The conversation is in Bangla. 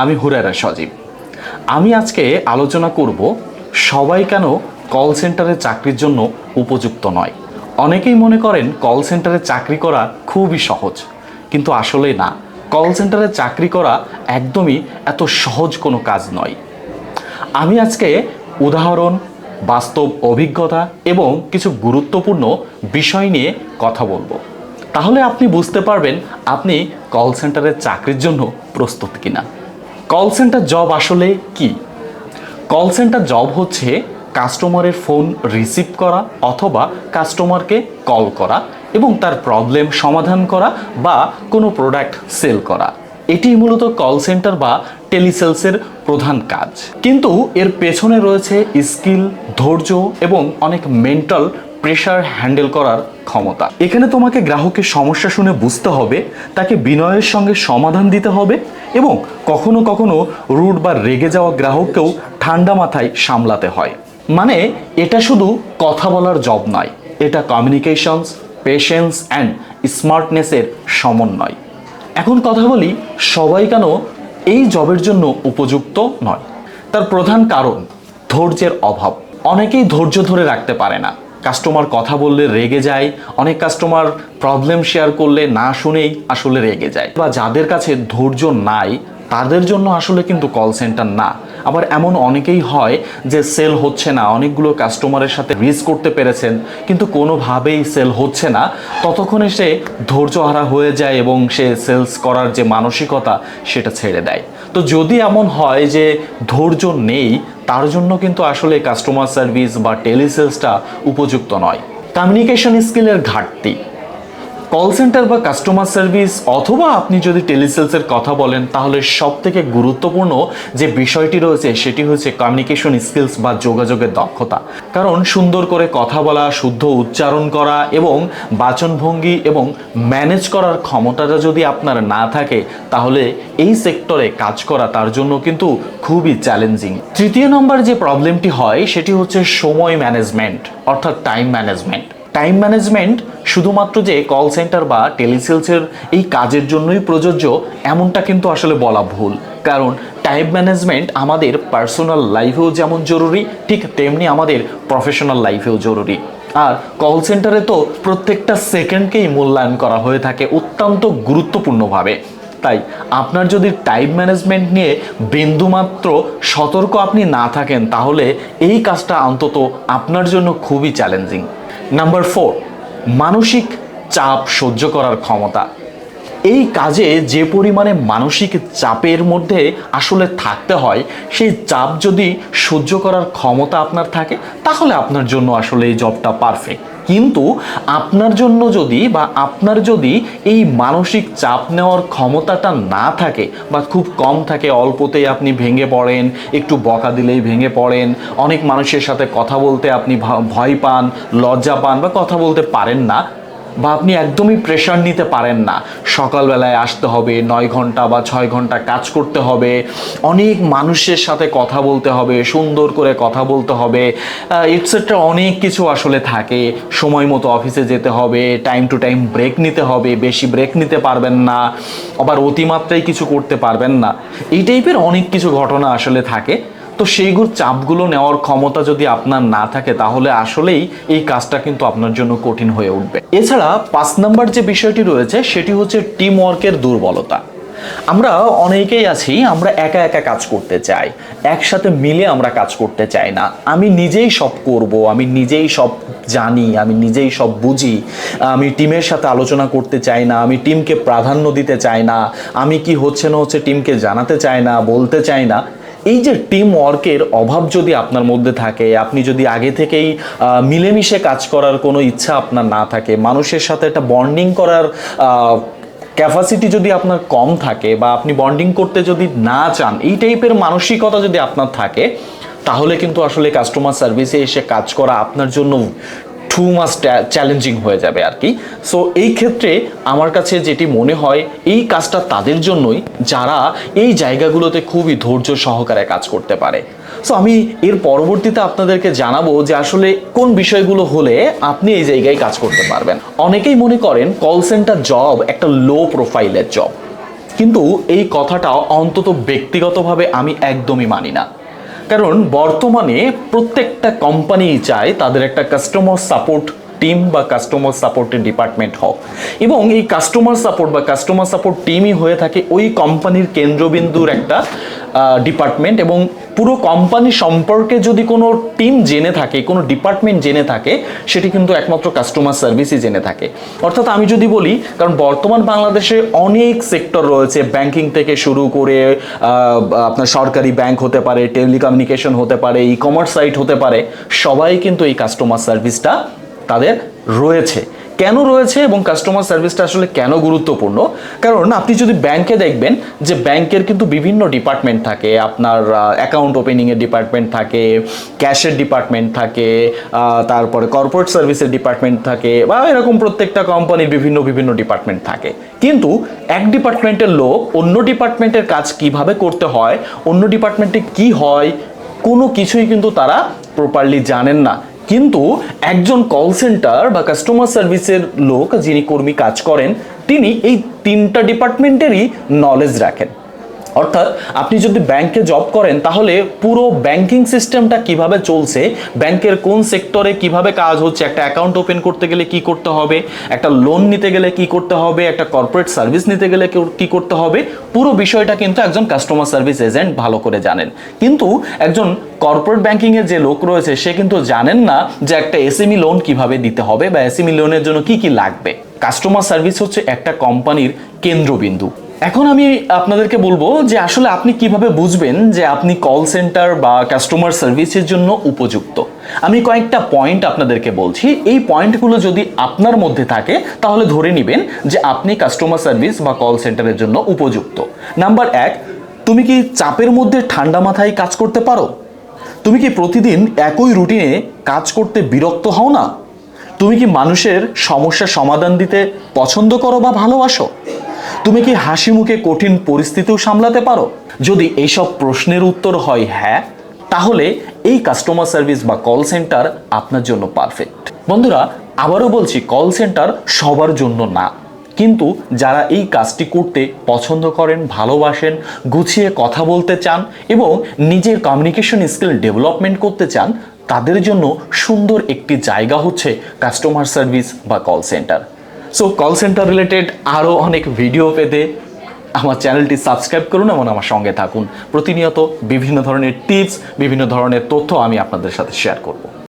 আমি হুরারা সজীব। আমি আজকে আলোচনা করব সবাই কেন কল সেন্টারে চাকরির জন্য উপযুক্ত নয়। অনেকেই মনে করেন কল সেন্টারে চাকরি করা খুবই সহজ, কিন্তু আসলে না। কল সেন্টারে চাকরি করা একদমই এত সহজ কোনো কাজ নয়। আমি আজকে উদাহরণ, বাস্তব অভিজ্ঞতা এবং কিছু গুরুত্বপূর্ণ বিষয় নিয়ে কথা বলব। তাহলে আপনি বুঝতে পারবেন আপনি কল সেন্টারের চাকরির জন্য প্রস্তুত কিনা। কল সেন্টার জব আসলে কি? কল সেন্টার জব হচ্ছে কাস্টমারের ফোন রিসিভ করা অথবা কাস্টমারকে কল করা এবং তার প্রবলেম সমাধান করা বা কোনো প্রোডাক্ট সেল করা। এটি মূলত কল সেন্টার বা টেলিসেলসের প্রধান কাজ। কিন্তু এর পেছনে রয়েছে স্কিল ধৈর্য এবং অনেক মেন্টাল প্রেশার হ্যান্ডেল করার ক্ষমতা। এখানে তোমাকে গ্রাহকের সমস্যা শুনে বুঝতে হবে, তাকে বিনয়ের সঙ্গে সমাধান দিতে হবে এবং কখনো কখনো রুট বা রেগে যাওয়া গ্রাহককেও ঠান্ডা মাথায় সামলাতে হয়। মানে এটা শুধু কথা বলার জব নয়, এটা কমিউনিকেশনস পেশেন্স অ্যান্ড স্মার্টনেসের সমন্বয়। এখন কথা বলি, সবাই কেন এই জবের জন্য উপযুক্ত নয়? তার প্রধান কারণ, ধৈর্যের অভাব। অনেকেই ধৈর্য ধরে রাখতে পারে না। কাস্টমার কথা বললে রেগে যায়, অনেক কাস্টমার প্রবলেম শেয়ার করলে না শুনেই আসলে রেগে যায়। বা যাদের কাছে ধৈর্য নাই তাদের জন্য আসলে কিন্তু কল সেন্টার না। আবার এমন অনেকেই হয় যে সেল হচ্ছে না, অনেকগুলো কাস্টমারের সাথে রিচ করতে পেরেছেন, কিন্তু কোনোভাবেই সেল হচ্ছে না। ততক্ষণে সে ধৈর্যহারা হয়ে যায় এবং সে সেলস করার যে মানসিকতা, সেটা ছেড়ে দেয়। তো যদি এমন হয় যে ধৈর্য নেই, তার জন্য কিন্তু আসলে কাস্টমার সার্ভিস বা টেলিসেলসটা উপযুক্ত নয়। কমিউনিকেশন স্কিলের ঘাটতি। কল সেন্টার বা কাস্টমার সার্ভিস অথবা আপনি যদি টেলিসেলসের কথা বলেন, তাহলে সব থেকে গুরুত্বপূর্ণ যে বিষয়টি রয়েছে, সেটি হচ্ছে কমিউনিকেশন স্কিলস বা যোগাযোগের দক্ষতা। কারণ সুন্দর করে কথা বলা, শুদ্ধ উচ্চারণ করা এবং বাচনভঙ্গি এবং ম্যানেজ করার ক্ষমতাটা যদি আপনার না থাকে, তাহলে এই সেক্টরে কাজ করা তার জন্য কিন্তু খুবই চ্যালেঞ্জিং তৃতীয় নম্বর যে প্রবলেমটি হয়, সেটি হচ্ছে সময় ম্যানেজমেন্ট অর্থাৎ টাইম ম্যানেজমেন্ট টাইম ম্যানেজমেন্ট শুধুমাত্র যে কল সেন্টার বা টেলিসেলসের এই কাজের জন্যই প্রযোজ্য, এমনটা কিন্তু আসলে বলা ভুল। কারণ টাইম ম্যানেজমেন্ট আমাদের পার্সোনাল লাইফেও যেমন জরুরি, ঠিক তেমনি আমাদের প্রফেশনাল লাইফেও জরুরি। আর কল সেন্টারে তো প্রত্যেকটা সেকেন্ডকেই মূল্যায়ন করা হয়ে থাকে অত্যন্ত গুরুত্বপূর্ণভাবে। তাই আপনার যদি টাইম ম্যানেজমেন্ট নিয়ে বিন্দুমাত্র সতর্ক আপনি না থাকেন, তাহলে এই কাজটা অন্তত আপনার জন্য খুবই চ্যালেঞ্জিং নাম্বার ফোর মানসিক চাপ সহ্য করার ক্ষমতা। এই কাজে যে পরিমাণে মানসিক চাপের মধ্যে আসলে থাকতে হয়, সেই চাপ যদি সহ্য করার ক্ষমতা আপনার থাকে, তাহলে আপনার জন্য আসলে এই জবটা পারফেক্ট কিন্তু আপনার জন্য যদি বা আপনার যদি এই মানসিক চাপ নেওয়ার ক্ষমতাটা না থাকে বা খুব কম থাকে, অল্পতেই আপনি ভেঙে পড়েন, একটু বকা দিলেই ভেঙে পড়েন, অনেক মানুষের সাথে কথা বলতে আপনি ভয় পান, লজ্জা পান বা কথা বলতে পারেন না বা আপনি একদমই প্রেশার নিতে পারেন না। সকালবেলায় আসতে হবে, নয় ঘণ্টা বা ছয় ঘণ্টা কাজ করতে হবে, অনেক মানুষের সাথে কথা বলতে হবে, সুন্দর করে কথা বলতে হবে এটসেট্রা অনেক কিছু আসলে থাকে। সময় মতো অফিসে যেতে হবে টাইম টু টাইম ব্রেক নিতে হবে, বেশি ব্রেক নিতে পারবেন না, আবার অতিমাত্রায় কিছু করতে পারবেন না। এই টাইপের অনেক কিছু ঘটনা আসলে থাকে। তো সেইগুলো চাপগুলো নেওয়ার ক্ষমতা যদি আপনার না থাকে, তাহলে আসলেই এই কাজটা কিন্তু আপনার জন্য কঠিন হয়ে উঠবে। এছাড়া পাঁচ নাম্বার যে বিষয়টি রয়েছে, সেটি হচ্ছে টিম ওয়ার্কের দুর্বলতা। আমরা অনেকেই আছি, আমরা একা একা কাজ করতে চাই। একসাথে মিলে আমরা কাজ করতে চাই না। আমি নিজেই সব করব, আমি নিজেই সব জানি, আমি নিজেই সব বুঝি। আমি টিমের সাথে আলোচনা করতে চাই না, আমি টিমকে প্রাধান্য দিতে চাই না। আমি কি হচ্ছে না হচ্ছে টিমকে জানাতে চাই না, বলতে চাই না। এই যে টিম ওয়ার্কের অভাব যদি আপনার মধ্যে থাকে, আপনি যদি আগে থেকেই মিলেমিশে কাজ করার কোনো ইচ্ছা আপনার না থাকে, মানুষের সাথে একটা বন্ডিং করার ক্যাপাসিটি যদি আপনার কম থাকে বা আপনি বন্ডিং করতে যদি না চান, এই টাইপের মানসিকতা যদি আপনার থাকে, তাহলে কিন্তু আসলে কাস্টমার সার্ভিসে এসে কাজ করা আপনার জন্য টু মাস চ্যালেঞ্জিং হয়ে যাবে আর কি। সো এই ক্ষেত্রে আমার কাছে যেটি মনে হয়, এই কাজটা তাদের জন্যই যারা এই জায়গাগুলোতে খুবই ধৈর্য সহকারে কাজ করতে পারে। সো আমি এর পরবর্তীতে আপনাদেরকে জানাব যে আসলে কোন বিষয়গুলো হলে আপনি এই জায়গায় কাজ করতে পারবেন। অনেকেই মনে করেন কল সেন্টার জব একটা লো প্রোফাইলের জব কিন্তু এই কথাটা অন্তত ব্যক্তিগতভাবে আমি একদমই মানি না। কারণ বর্তমানে প্রত্যেকটা কোম্পানি চায় তাদের একটা কাস্টমার সাপোর্ট টিম বা কাস্টমার সাপোর্টের ডিপার্টমেন্ট হোক। এবং এই কাস্টমার সাপোর্ট বা কাস্টমার সাপোর্ট টিমই হয়ে থাকে ওই কোম্পানির কেন্দ্রবিন্দুর একটা ডিপার্টমেন্ট এবং পুরো কোম্পানি সম্পর্কে যদি কোনো টিম জেনে থাকে, কোনো ডিপার্টমেন্ট জেনে থাকে, সেটি কিন্তু একমাত্র কাস্টমার সার্ভিসই জেনে থাকে। অর্থাৎ আমি যদি বলি, কারণ বর্তমান বাংলাদেশে অনেক সেক্টর রয়েছে ব্যাংকিং থেকে শুরু করে আপনার সরকারি ব্যাংক হতে পারে টেলিকমিউনিকেশন হতে পারে ই কমার্স সাইট হতে পারে, সবাই কিন্তু এই কাস্টমার সার্ভিসটা তাদের রয়েছে। কেন রয়েছে এবং কাস্টমার সার্ভিসটা আসলে কেন গুরুত্বপূর্ণ? কারণ আপনি যদি ব্যাংকে দেখবেন যে ব্যাংকের কিন্তু বিভিন্ন ডিপার্টমেন্ট থাকে, আপনার অ্যাকাউন্ট ওপেনিংয়ের ডিপার্টমেন্ট থাকে ক্যাশের ডিপার্টমেন্ট থাকে তারপরে কর্পোরেট সার্ভিসের ডিপার্টমেন্ট থাকে বা এরকম প্রত্যেকটা কোম্পানির বিভিন্ন বিভিন্ন ডিপার্টমেন্ট থাকে। কিন্তু এক ডিপার্টমেন্টের লোক অন্য ডিপার্টমেন্টের কাজ কীভাবে করতে হয়, অন্য ডিপার্টমেন্টে কি হয়, কোনো কিছুই কিন্তু তারা প্রপারলি জানেন না। কিন্তু একজন কল সেন্টার বা কাস্টমার সার্ভিসের লোক যিনি কর্মী কাজ করেন, তিনি এই তিনটা ডিপার্টমেন্টেরই নলেজ রাখেন। অর্থাৎ আপনি যদি ব্যাংকে জব করেন, তাহলে পুরো ব্যাংকিং সিস্টেমটা কীভাবে চলছে, ব্যাংকের কোন সেক্টরে কীভাবে কাজ হচ্ছে, একটা অ্যাকাউন্ট ওপেন করতে গেলে কি করতে হবে, একটা লোন নিতে গেলে কি করতে হবে, একটা কর্পোরেট সার্ভিস নিতে গেলে কি করতে হবে, পুরো বিষয়টা কিন্তু একজন কাস্টমার সার্ভিস এজেন্ট ভালো করে জানেন। কিন্তু একজন কর্পোরেট ব্যাংকিংয়ের যে লোক রয়েছে, সে কিন্তু জানেন না যে একটা এসএমই লোন কীভাবে দিতে হবে বা এসএমই লোনের জন্য কি কি লাগবে। কাস্টমার সার্ভিস হচ্ছে একটা কোম্পানির কেন্দ্রবিন্দু। এখন আমি আপনাদেরকে বলব যে আসলে আপনি কীভাবে বুঝবেন যে আপনি কল সেন্টার বা কাস্টমার সার্ভিসের জন্য উপযুক্ত। আমি কয়েকটা পয়েন্ট আপনাদেরকে বলছি। এই পয়েন্টগুলো যদি আপনার মধ্যে থাকে, তাহলে ধরে নেবেন যে আপনি কাস্টমার সার্ভিস বা কল সেন্টারের জন্য উপযুক্ত। নাম্বার এক, তুমি কি চাপের মধ্যে ঠান্ডা মাথায় কাজ করতে পারো? তুমি কি প্রতিদিন একই রুটিনে কাজ করতে বিরক্ত হও না? তুমি কি মানুষের সমস্যা সমাধান দিতে পছন্দ করো বা ভালোবাসো? তুমি কি হাসি মুখে কঠিন পরিস্থিতিও সামলাতে পারো? যদি এইসব প্রশ্নের উত্তর হয় হ্যাঁ তাহলে এই কাস্টমার সার্ভিস বা কল সেন্টার আপনার জন্য পারফেক্ট বন্ধুরা, আবারও বলছি কল সেন্টার সবার জন্য না। কিন্তু যারা এই কাজটি করতে পছন্দ করেন, ভালোবাসেন, গুছিয়ে কথা বলতে চান এবং নিজের কমিউনিকেশন স্কিল ডেভেলপমেন্ট করতে চান তাদের জন্য সুন্দর একটি জায়গা হচ্ছে কাস্টমার সার্ভিস বা call centre so call centre related আরও অনেক ভিডিও পেতে আমার চ্যানেলটি সাবস্ক্রাইব করুন এবং আমার সঙ্গে থাকুন। প্রতিনিয়ত বিভিন্ন ধরনের টিপস বিভিন্ন ধরনের তথ্য আমি আপনাদের সাথে শেয়ার করব।